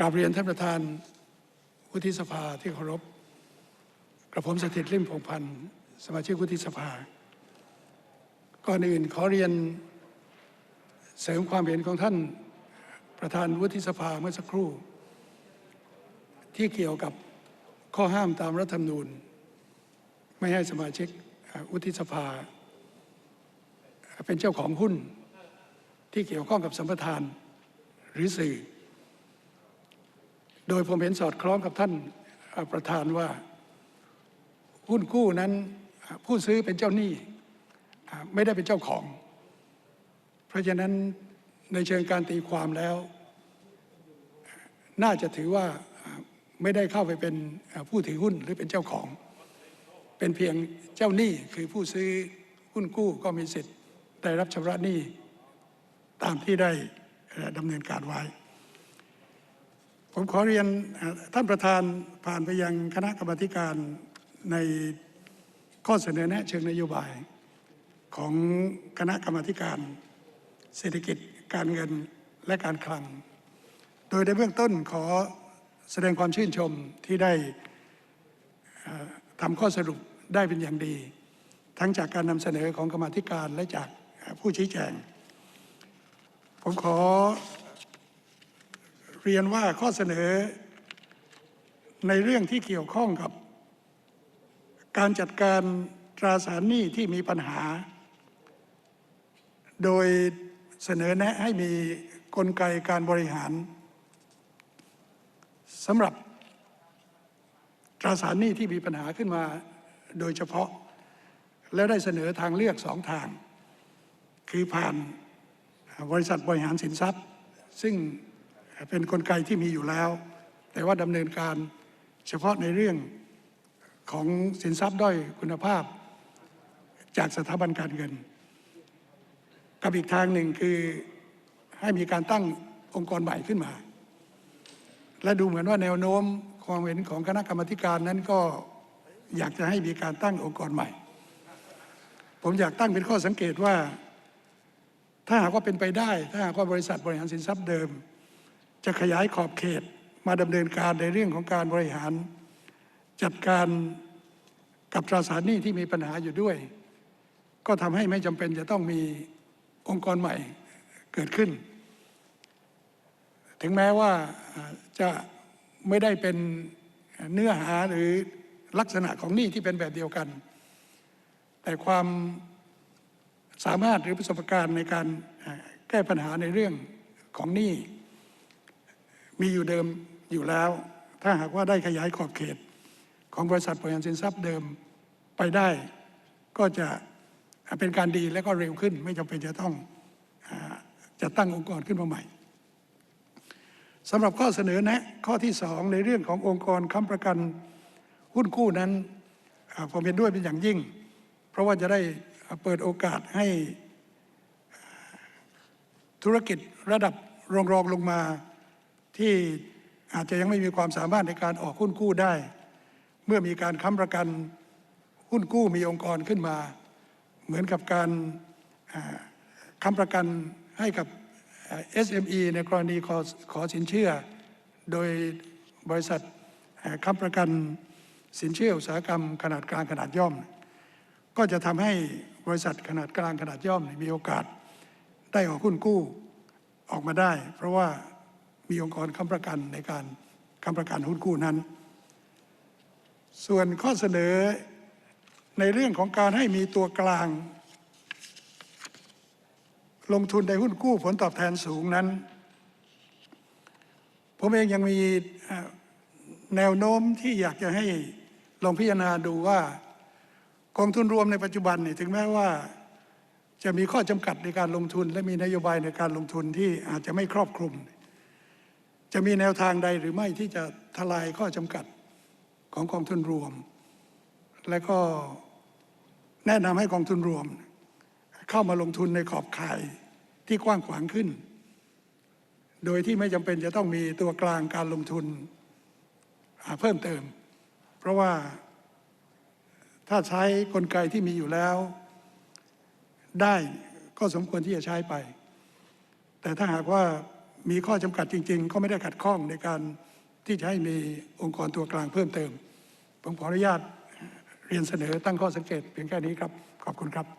กราบเรียนท่านประธานวุฒิสภาที่เคารพกระผมสถิตริมพงพันธ์สมาชิกวุฒิสภา ก่อนอื่นขอเรียนเสริมความเห็นของท่านประธานวุฒิสภาเมื่อสักครู่ ที่เกี่ยวกับข้อห้ามตามรัฐธรรมนูญ ไม่ให้สมาชิกวุฒิสภา เป็นเจ้าของหุ้นที่เกี่ยวข้องกับสัมปทานหรือสื่อ โดยผมเห็นสอดคล้องกับท่านประธานว่าหุ้นกู้นั้นผู้ซื้อเป็นเจ้าหนี้ไม่ได้เป็นเจ้าของ เพราะฉะนั้นในเชิงการตีความแล้ว น่าจะถือว่าไม่ได้เข้าไปเป็นผู้ถือหุ้นหรือเป็นเจ้าของ เป็นเพียงเจ้าหนี้คือผู้ซื้อหุ้นกู้ก็มีสิทธิ์ได้รับชำระหนี้ตามที่ได้ดำเนินการไว้ ผมขอเรียนท่านประธานผ่านไปยังคณะกรรมการในข้อเสนอแนะเชิงนโยบาย ของคณะกรรมการเศรษฐกิจการเงินและการคลัง โดยในเบื้องต้นขอแสดงความชื่นชมที่ได้ทำข้อสรุปได้เป็นอย่างดี ทั้งจากการนำเสนอของกรรมธิการและจากผู้ชี้แจง ผมขอ เรียนว่าข้อเสนอในเรื่องที่เกี่ยวข้องกับ การจัดการตราสารหนี้ที่มีปัญหา โดยเสนอแนะให้มีกลไกการบริหารสำหรับตราสารหนี้ที่มีปัญหาขึ้นมาโดยเฉพาะ แล้วได้เสนอทางเลือกสองทาง คือผ่านบริษัทบริหารสินทรัพย์ ซึ่ง เป็นนกลไกที่มีอยู่แล้ว แต่ว่าดำเนินการเฉพาะในเรื่องของสินทรัพย์ด้อยคุณภาพ จากสถาบันการเงิน กับอีกทางหนึ่งคือให้มีการตั้งองค์กรใหม่ขึ้นมา และดูเหมือนว่าแนวโน้มความเห็นของคณะกรรมการนั้นก็อยากจะให้มีการตั้งองค์กรใหม่ ผมอยากตั้งเป็นข้อสังเกตว่า ถ้าหากว่าเป็นไปได้ ถ้าหากว่าบริษัทบริหารสินทรัพย์เดิม จะขยายขอบเขตมาดำเนินการในเรื่องของการบริหาร จัดการกับตราสารหนี้ที่มีปัญหาอยู่ด้วย ก็ทำให้ไม่จำเป็นจะต้องมีองค์กรใหม่เกิดขึ้น ถึงแม้ว่าจะไม่ได้เป็นเนื้อหาหรือลักษณะของหนี้ที่เป็นแบบเดียวกัน แต่ความสามารถหรือประสบการณ์ในการแก้ปัญหาในเรื่องของหนี้ มีอยู่เดิมอยู่แล้ว ถ้าหากว่าได้ขยายขอบเขต ของบริษัทบริหารสินทรัพย์เดิมไปได้ ก็จะเป็นการดีและก็เร็วขึ้น ไม่จำเป็นจะต้องจะตั้งองค์กรขึ้นมาใหม่สำหรับข้อเสนอแนะข้อที่สองในเรื่องขององค์กรค้ำประกันหุ้นกู้นั้นผมเห็นด้วยเป็นอย่างยิ่ง เพราะว่าจะได้เปิดโอกาสให้ธุรกิจระดับรองรองลงมา ที่อาจจะยังไม่มีความสามารถในการออกหุ้นกู้ได้ เมื่อมีการค้ำประกันหุ้นกู้มีองค์กรขึ้นมา เหมือนกับการค้ำประกันให้กับ SME ในกรณีขอขอสินเชื่อ โดยบริษัทค้ำประกันสินเชื่ออุตสาหกรรมขนาดกลางขนาดย่อม ก็จะทำให้บริษัทขนาดกลางขนาดย่อมมีโอกาสได้ออกหุ้นกู้ออกมาได้ เพราะว่า มีองค์กรค้ำประกันในการค้ำประกันหุ้นกู้นั้น ส่วนข้อเสนอในเรื่องของการให้มีตัวกลาง ลงทุนในหุ้นกู้ผลตอบแทนสูงนั้น ผมเองยังมีแนวโน้มที่อยากจะให้ลองพิจารณาดูว่ากองทุนรวมในปัจจุบันนี่ถึงแม้ว่าจะมีข้อจำกัดในการลงทุน และมีนโยบายในการลงทุนที่อาจจะไม่ครอบคลุม จะมีแนวทางใดหรือไม่ที่จะทลายข้อจำกัดของกองทุนรวม และก็แนะนำให้กองทุนรวม เข้ามาลงทุนในขอบข่ายที่กว้างขวางขึ้น โดยที่ไม่จำเป็นจะต้องมีตัวกลางการลงทุนเพิ่มเติม เพราะว่าถ้าใช้กลไกที่มีอยู่แล้ว ได้ก็สมควรที่จะใช้ไป แต่ถ้าหากว่า มีข้อจำกัดจริง ๆ ก็ไม่ได้ขัดข้องในการที่จะให้มีองค์กรตัวกลางเพิ่มเติม ผมขออนุญาตเรียนเสนอตั้งข้อสังเกตเพียงแค่นี้ครับ ขอบคุณครับ